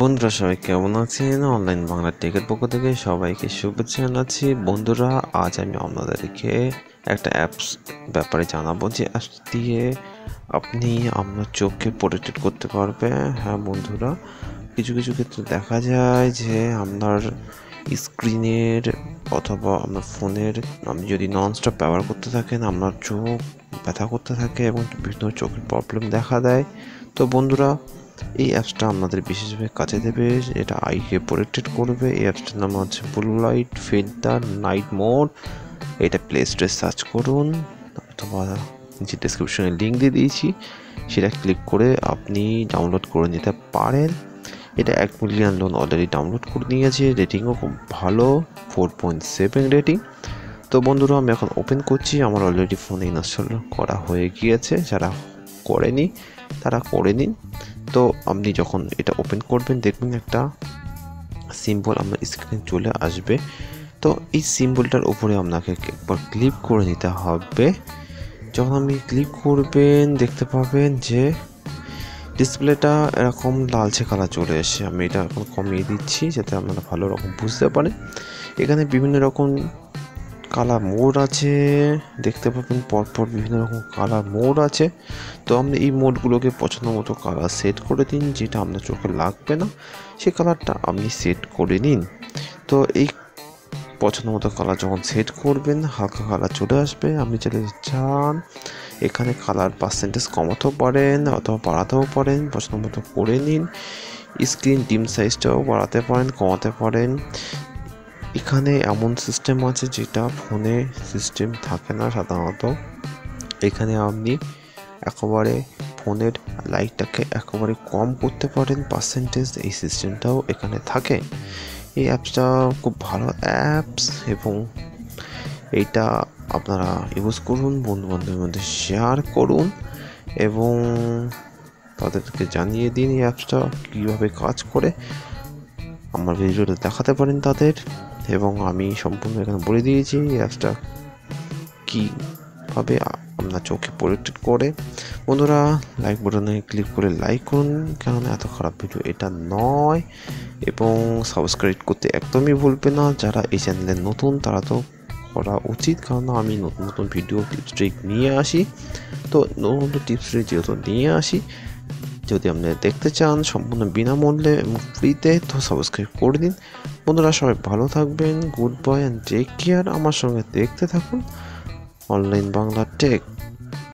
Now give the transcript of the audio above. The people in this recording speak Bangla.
বন্ধুরা, সবাই কেমন আছেন? অনলাইন বাংলা টেকের পক্ষ থেকে সবাইকে শুভেচ্ছা জানাচ্ছি। বন্ধুরা, আজ আমি আপনাদেরকে একটা অ্যাপস ব্যাপারে জানাব যে অ্যাপস দিয়ে আপনি আপনার চোখকে প্রোটেক্টেড করতে পারবে হ্যাঁ বন্ধুরা, কিছু কিছু ক্ষেত্রে দেখা যায় যে আপনার স্ক্রিনের অথবা আপনার ফোনের আপনি যদি ননস্টপ ব্যবহার করতে থাকেন, আপনার চোখ ব্যথা করতে থাকে এবং বিভিন্ন চোখের প্রবলেম দেখা দেয়। তো বন্ধুরা এই অ্যাপসটা আপনাদের বিশেষভাবে কাজে দেবে। এটা আইকে প্রোটেক্টেড করবে। এই অ্যাপসটার নাম হচ্ছে blue light filter night mode এটা প্লে স্টোরে সার্চ করুন। অথবা নিচে ডিসক্রিপশনে লিঙ্ক দিয়ে দিয়েছি, সেটা ক্লিক করে আপনি ডাউনলোড করে নিতে পারেন। এটা এক মিলিয়ন লোন অলরেডি ডাউনলোড করে নিয়েছে। রেটিংও খুব ভালো ফোর পয়েন্ট সেভেন রেটিং তো বন্ধুরা, আমি এখন ওপেন করছি। আমার অলরেডি ফোনে ইনস্টল করা হয়ে গিয়েছে। যারা করেনি, তারা করে নিন। তো আপনি যখন এটা ওপেন করবেন, দেখবেন একটা সিম্বল আপনার স্ক্রিনে চলে আসবে। তো এই সিম্বলটার উপরে আপনাকে একবার ক্লিক করে নিতে হবে। যখন আপনি ক্লিক করবেন, দেখতে পাবেন যে ডিসপ্লেটা এরকম লালচে কালার চলে এসে আমি এটা এখন কমিয়ে দিচ্ছি যাতে আপনারা ভালো রকম বুঝতে পারেন। এখানে বিভিন্ন রকম কালার মোড আছে। দেখতে পাবেন পরপর বিভিন্ন রকম কালার মোড আছে। তো আপনি এই মোডগুলোকে পছন্দ মতো কালার সেট করে দিন, যেটা আপনার চোখে লাগবে না সেই কালারটা আপনি সেট করে নিন। তো এই পছন্দ মতো কালার যখন সেট করবেন, হালকা কালার চলে আসবে। আপনি চলে চান, এখানে কালার পার্সেন্টেজ কমাতেও পারেন অথবা বাড়াতেও পারেন, পছন্দ মতো করে নিন। স্ক্রিন ডিম সাইজটাও বাড়াতে পারেন, কমাতে পারেন। এখানে এমন সিস্টেম আছে যেটা ফোনে সিস্টেম থাকে না সাধারণত। এখানে আপনি একেবারে ফোনের লাইটটাকে একেবারে কম করতে পারেন পার্সেন্টেজ এই সিস্টেমটাও এখানে থাকে। এই অ্যাপসটা খুব ভালো অ্যাপস এবং এইটা আপনারা ইউজ করুন বন্ধু বান্ধবের মধ্যে শেয়ার করুন এবং তাদেরকে জানিয়ে দিন এই অ্যাপসটা কীভাবে কাজ করে। আমার ভিডিওটা দেখাতে পারেন তাদের, এবং আমি সম্পূর্ণ এখানে বলে দিয়েছি এই অ্যাপসটা কীভাবে আপনার চোখে প্রোটেক্টেড করে। বন্ধুরা লাইক বাটনে ক্লিক করে লাইক করুন, কেননা এত খারাপ ভিডিও এটা নয়, এবং সাবস্ক্রাইব করতে একদমই ভুলবে না। যারা এই চ্যানেলে নতুন, তারা তো করা উচিত কারণ আমি নতুন নতুন ভিডিও টিপস ট্রিক নিয়ে আসি। তো নতুন নতুন টিপস ট্রিক যেহেতু নিয়ে আসি যদি আপনি দেখতে চান, সম্পূর্ণ বিনামূল্যে এবং ফ্রিতে, তো সাবস্ক্রাইব করে দিন। বন্ধুরা, সবাই ভালো থাকবেন good boy and take care আমার সঙ্গে দেখতে থাকুন। Online Bangla take